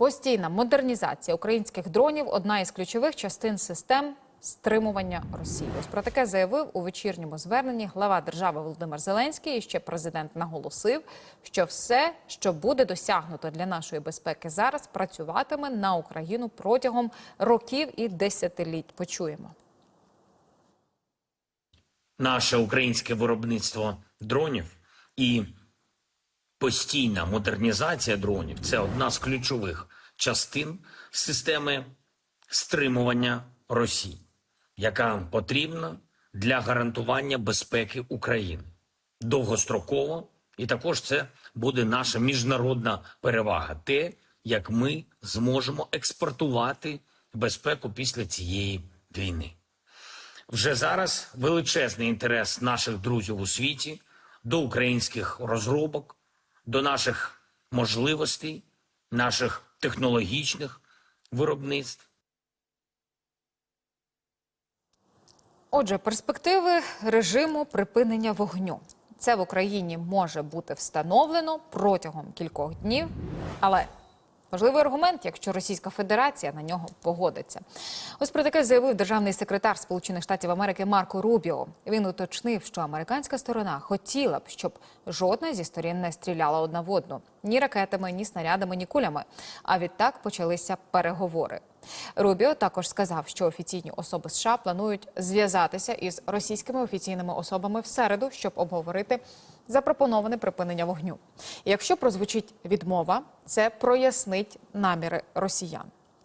Постійна модернізація українських дронів одна із ключових частин систем стримування Росії. Ось про таке заявив у вечірньому зверненні глава держави Володимир Зеленський. І ще президент наголосив, що все, що буде досягнуто для нашої безпеки зараз, працюватиме на Україну протягом років і десятиліть. Почуємо. наше українське виробництво дронів і постійна модернізація дронів це одна з ключових частин системи стримування Росії, яка потрібна для гарантування безпеки України довгостроково, і також це буде наша міжнародна перевага, те, як ми зможемо експортувати безпеку після цієї війни. Вже зараз величезний інтерес наших друзів у світі до українських розробок, до наших можливостей, наших технологічних виробництв. Отже, перспективи режиму припинення вогню. Це в Україні може бути встановлено протягом кількох днів, але важливий аргумент, якщо Російська Федерація на нього погодиться. Ось про таке заявив державний секретар Сполучених Штатів Америки Марко Рубіо. Він уточнив, що американська сторона хотіла б, щоб жодна зі сторін не стріляла одна в одну ні ракетами, ні снарядами, ні кулями. А відтак почалися переговори. Рубіо також сказав, що офіційні особи США планують зв'язатися із російськими офіційними особами в середу, щоб обговорити запропоноване припинення вогню. І якщо прозвучить відмова, це прояснить наміри росіян.